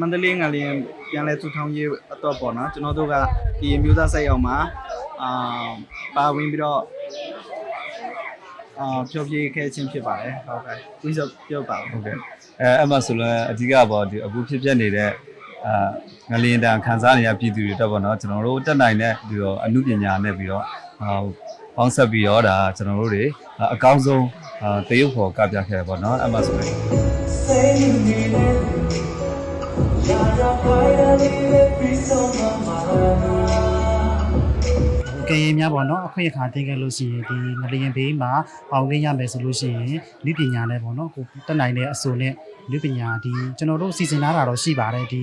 မန္မန္တလေးငါလျင်ပြန်လဲထူထောင်ရေးအတွက်ပေါ့နော်ကျွန်တော်တို့ကဒီအမျိုးသားစိတ်အောင်မှာအာပါဝင်ပြီးတော့အာဖြောပြခဲ့ခြင်းဖြစ်ပါတယ်ဟုတ်ကဲ့ဝိဇ္ဇပြောပါဦးဟုတ်ကဲ့အဲအဲ့မှာဆိုလည်းအဓိကပေါ့ဒီအခုဖြစ်ပျက်နေတဲ့အာငလျင်တန်ခန်းစားနေရပြည်သူတွေတက်ပေါ့နော်ကျွန်တော်တို့တက်နိုင်တဲ့ပြီးတော့အမှုပညာနဲ့ပြီးတော့အာပေါင်းဆက်ပြီးတော့ဒါကျွန်တော်တို့တွေအကောင်းဆုံးအာတရုပ်ဖော်ကပြခဲ့တယ်ပေါ့နော်အဲ့မှာဆိုရင် ကရင်များပေါ့နော်အခွင့်အခါတင်ခဲ့လို့ရှိရင်ဒီငလျင်ဘေးမှာပေါင်ရင်းရမယ်ဆိုလို့ရှိရင်လူပညာနဲ့ပေါ့နော်ကိုတက်နိုင်တဲ့အဆိုနဲ့လူပညာဒီကျွန်တော်တို့စီစဉ်ထားတာတော့ရှိပါတယ်ဒီ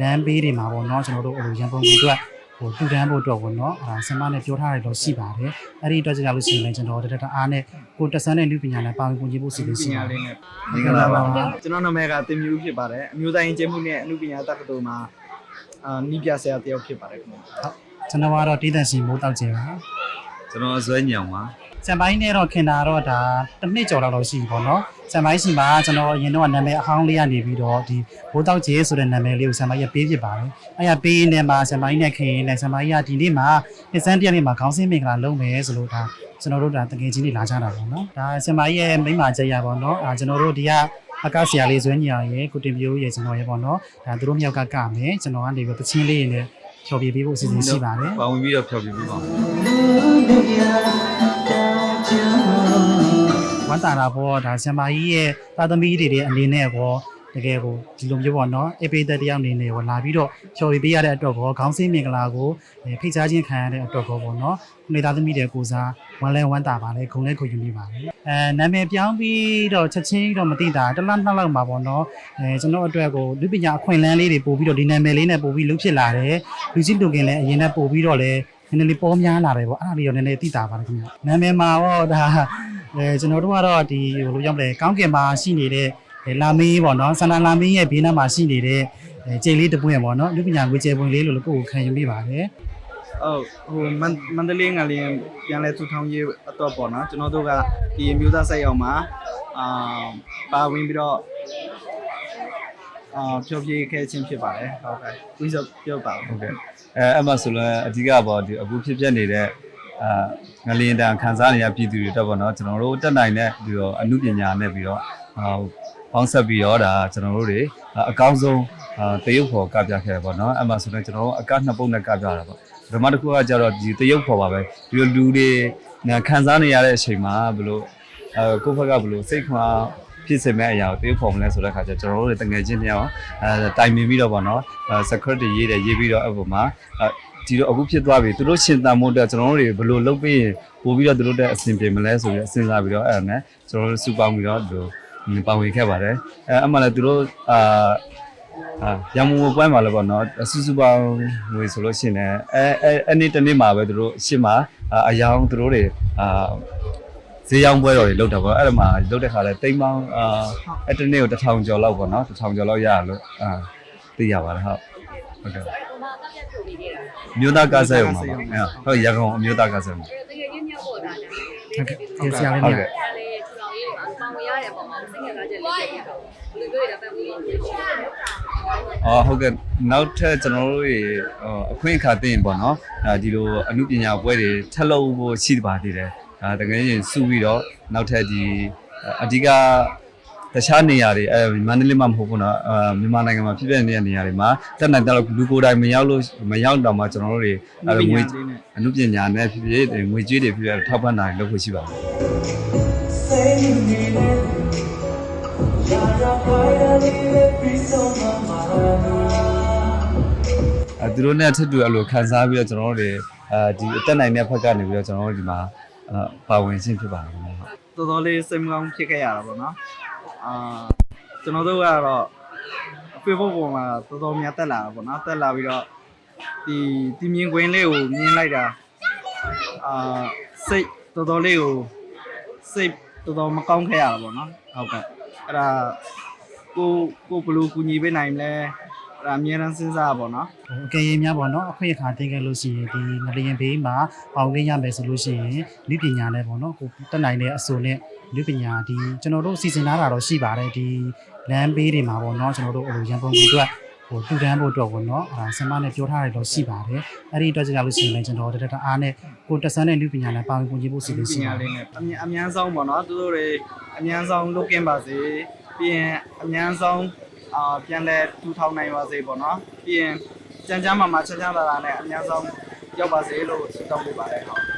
လမ်းဘေးတွေမှာပေါ့နော်ကျွန်တော်တို့ဟိုရန်ပုံကြီးအတွက် ဟိုတူတန်းဖို့အတွက်ပေါ့နော်အဲဆင်မနဲ့ပြောထားတယ်တော့ရှိပါတယ်အဲ့ဒီအတွက်ကြောင့်လို့ရှိရင်လည်းကျွန်တော်တတအားနဲ့ကိုတက်ဆန်းတဲ့လူပညာနဲ့ပါဝင်ပုံကြီးဖို့စီစဉ်ပရှိညာပါတလေးယ်နဲ့မင်္ဂလာပါကျွန်တော်နာမည်ကတင်မျိုးဖြစ်ပါတယ်အမျိုးသားရင်ကျင်းမှုနဲ့အမှုပညာတက္ကသိုလ်မှာအာနီးပြဆရာတယောက်ဖြစ်ပါတယ်ခင်ဗျာဟုတ်ကျွန်တော်ကတော့တီးတန့်စီမိုးတောက်ကျင်ပါ ကျွန်တော်အစွဲညောင်ပါစံပိုင်းနဲ့တော့ခင်တာတော့ဒါတစ်နှစ်ကျော်လောက်တော့ရှိပြီပေါ့နော်စံပိုင်းရှိမှာကျွန်တော်အရင်တော့နာမည်အဟောင်းလေးကနေပြီးတော့ဒီဘိုးတောက်ကျေဆိုတဲ့နာမည်လေးကိုစံပိုင်းရပေးဖြစ်ပါတယ်အဲ့ရပေးရင်းနဲ့မှာစံပိုင်းနဲ့ခင်နဲ့စံပိုင်းရဒီနေ့မှာနှစ်စန်းတရက်နေ့မှာခေါင်းစင်းမင်္ဂလာလုံးမယ်ဆိုလို့ဒါကျွန်တော်တို့ဒါတကယ်ချင်းလေးလာကြတာပေါ့နော်ဒါစံပိုင်းရဲ့မိမကျက်ရပေါ့နော်အာကျွန်တော်တို့ဒီကအကဆရာလေးဇွဲညာရဲ့ကိုတင်ပြိုးရဲ့ကျွန်တော်ရဲ့ပေါ့နော်ဒါသူတို့မြောက်ကကမယ်ကျွန်တော်ကနေပြီးတချင်းလေးနဲ့ဖြော်ပြပေးဖို့အစီအစဉ်ရှိပါတယ်ပါဝင်ပြီးတော့ဖျော်ပြပေးပါဦး ဝမ်းတာတာပေါ့ဒါဆံမကြီးရဲ့သာသမီတွေတဲ့အနေနဲ့ပေါ့တကယ်ကိုဒီလိုမျိုးပေါ့နော်အပိသက်တယောက်အနေနဲ့ပေါ့လာပြီးတော့ဖြော်ပြပေးရတဲ့အတွက်ကောခေါင်းစင်းမင်္ဂလာကိုဖိတ်ကြားခြင်းခံရတဲ့အတွက်ကောပေါ့နော်ခုနေသားသမီးတွေကိုစားဝမ်းလဲဝမ်းတာပါလေခုံလဲခုယူနေပါလေအဲနာမည်ပြောင်းပြီးတော့ချက်ချင်းတော့မသိတာတစ်လနှစ်လောက်မှာပေါ့နော်အဲကျွန်တော်အတွက်ကိုလူပညာအခွင့်အလမ်းလေးတွေပို့ပြီးတော့ဒီနာမည်လေးနဲ့ပို့ပြီးလုပ်ဖြစ်လာတယ်လူချင်းတူကင်လည်းအရင်နဲ့ပို့ပြီးတော့လည်းန ည်းနည်းလေးပေါ်များလာတယ်ပေါ့အဲ့ဒါလေးတော့နည်းနည်းသိတာပါတယ်ခင်ဗျနာမည်မှာတော့ဒါအဲကျွန်တော်တို့ကတော့ဒီဟိုလိုရောက်တယ်ကောင်းကင်မှာရှိနေတဲ့လာမင်းပေါ့နော်ဆန္ဒလာမင်းရဲ့ဘေးနားမှာရှိနေတဲ့အဲကြိတ်လေးတစ်ပွင့်ပေါ့နော်လူပညာငွေကျဲပွင့်လေးလို့ကိုယ်ကိုခံယူမိပါတယ်ဟုတ်ဟိုမန္မန္တလေးငါလျင်ပြန်လဲထူထောင်ရေးအတွက်ပေါ့နော်ကျွန်တော်တို့ကဒီအမျိုးသားစိတ်အောင်မှာအာပါဝင်ပြီးတော့အာဖြောပြခဲ့ခြင်းဖြစ်ပါတယ်ဟုတ်ကဲ့ဝိဇ္ဇပြောပါဦးဟုတ်ကဲ့ အဲအဲ့မှာဆိုလည်းအဓိကပေါ့ဒီအခုဖြစ်ပျက်နေတဲ့အာငလျင်တန်ခန်းစားနေရပြည်သူတွေတက်ပေါ့နော်ကျွန်တော်တို့တက်နိုင်တဲ့ပြီးတော့အမှုပညာနဲ့ပြီးတော့အာပေါင်းဆက်ပြီးတော့ဒါကျွန်တော်တို့တွေအကောင်းဆုံးအာတရုပ်ဖော်ကပြခဲ့တယ်ပေါ့နော်အဲ့မှာဆိုလည်းကျွန်တော်တို့အကနှစ်ပုတ်နဲ့ကပြတာပေါ့ပထမတစ်ခုကကြတော့ဒီတရုပ်ဖော်ပါပဲဒီလိုလူတွေခံစားနေရတဲ့အချိန်မှာဘယ်လိုအဲကိုယ့်ဘက်ကဘယ်လိုစိတ်ခွာ ဖြစ်စမဲ့အရာကိုတရုပ်ဖော်မလဲဆိုတဲ့ခါကျကျွန်တော်တို့တွေတငယ်ချင်းတယောက်အဲတိုင်ပင်ပြီးတော့ပေါ့နော်အဲ security ရေးတယ်ရေးပြီးတော့အဲ့ပေါ်မှာအဲဒီတော့အခုဖြစ်သွားပြီသူတို့ရှင်တန်မို့အတွက်ကျွန်တော်တို့တွေဘယ်လိုလုပ်ပြီးရင်ပို့ပြီးတော့သူတို့တဲ့အဆင်ပြေမလဲဆိုပြီးစဉ်းစားပြီးတော့အဲ့ဒါနဲ့ကျွန်တော်တို့စုပေါင်းပြီးတော့ဒီလိုပါဝင်ခဲ့ပါတယ်အဲအမှလည်းသူတို့အာအာရမုံပွဲမှာလည်းပေါ့နော်စုစုပေါင်းငွေဆိုလို့ရှိရင်အဲအဲအဲ့နေ့တစ်နေ့မှာပဲသူတို့ရှင်းမှာအယောင်သူတို့တွေအာ ဈေးရောင်းပွဲတော်တွေလုပ်တာပေါ့အဲ့ဒါမှာလုပ်တဲ့ခါလဲတိမ်ပေါင်းအာအဲ့တစ်နေ့ကို1000ကျော်လောက်ပေါ့နော်1000ကျော်လောက်ရလို့အာသိရပါတယ်ဟုတ်ဟုတ်ကဲ့မြို့သားကားဆက်ရုံမှာပါဟုတ်ရကောင်အမြို့သားကားဆက်မှာတကယ်ချင်းမြောက်ပေါ်တာလည်းဟုတ်ကဲ့ကျေးဇူးများဟုတ်များကဲ့ဒါလည်းထူတော်ရေးတွေမှာပေါင်ဝင်ရတဲ့ပုံမှာစိတ်ငယ်လာချက်လေးပြတော့ဘယ်လိုပြောရတဲ့ပုံလေးရှိတယ်အော်ဟုတ်ကဲ့နောက်ထပ်ကျွန်တော်တို့တွေအခွင့်အခါသိရင်ပေါ့နော်အဲဒီလိုအမှုပညာပွဲတွေထပ်လုပ်ဖို့ရှိပါသေးတယ် ဒါတကယ်ရင်စုပြီးတော့နောက်ထပ်ဒီအဓိကတခြားနေရာတွေအဲမန္တလေးမှာမဟုတ်ဘူးနော်အာမြန်မာနိုင်ငံမှာဖြစ်ပျက်နေတဲ့နေရာတွေမှာတက်နိုင်တော့လူကိုယ်တိုင်မရောက်လို့မရောက်တော့မှကျွန်တော်တို့တွေအဲငွေအမှုပညာနဲ့ဖြစ်ဖြစ်ငွေကြေးတွေဖြစ်ဖြစ်ထောက်ပံ့တာတွေလုပ်ဖို့ရှိပါတယ်အဲအဲသူတို့နဲ့ထပ်တူအဲ့လိုခံစားပြီးတော့ကျွန်တော်တို့တွေအဲဒီအတက်နိုင်တဲ့ဘက်ကနေပြီးတော့ကျွန်တော်တို့ဒီမှာအာ ပါဝင်ခြင်းဖြစ်ပါတယ်ခင်ဗျဟုတ်တော်တော်လေးစိတ်မကောင်းဖြစ်ခဲ့ရတာပေါ့နော်အာကျွန်တော်တို့ကတော့ Facebook ပေါ်မှာတော်တော်များတက်လာတာပေါ့နော်တက်လာပြီးတော့ဒီဒီမြင်ကွင်းလေးကိုမြင်လိုက်တာအာစိတ်တော်တော်လေးကိုစိတ်တော်တော်မကောင်းခဲ့ရတာပေါ့နော်ဟုတ်ကဲ့အဲ့ဒါကိုကိုဘယ်လိုကူညီပေးနိုင်မလဲအဲ့ ဒါအများအားစဉ်းစားပါပေါ့နော်ဟိုအကယ်၍များပေါ့နော်အခွင့်အခါတင်ခဲ့လို့ရှိရင်ဒီငလျင်ဘေးမှာပေါင်ရင်းရမယ်ဆိုလို့ရှိရင်လူပညာနဲ့ပေါ့နော်ကိုတက်နိုင်တဲ့အဆိုနဲ့လူပညာဒီကျွန်တော်တို့စီစဉ်ထားတာတော့ရှိပါတယ်ဒီလမ်းဘေးတွေမှာပေါ့နော်ကျွန်တော်တို့ဟိုရန်ပုံကြီးအတွက်ဟိုတူတန်းဖို့အတွက်ပေါ့နော်အဲဒါဆင်မနဲ့ပြောထားတယ်တော့ရှိပါတယ်အဲ့ဒီအတွက်ကြောင့်လို့ရှိရင်လည်းကျွန်တော်တတအားနဲ့ကိုတက်ဆန်းတဲ့လူပညာနဲ့ပါဝင်ကူညီဖို့စီစဉ်ပရှိပါညာတယ်လေးနဲ့အများအများဆုံးပေါ့နော်သူတို့တွေအများဆုံးလုတ်ကင်းပါစေပြီးရင်အများဆုံး အာပြန်လဲထူထောင်နိုင်ပါစေပေါ့နော်ပြီးရင်ကြမ်းကြမ်းမာမာချမ်းချမ်းသာသာနဲ့အများဆုံးရောက်ပါစေလို့ဆုတောင်းပေးပါတယ်ဟုတ်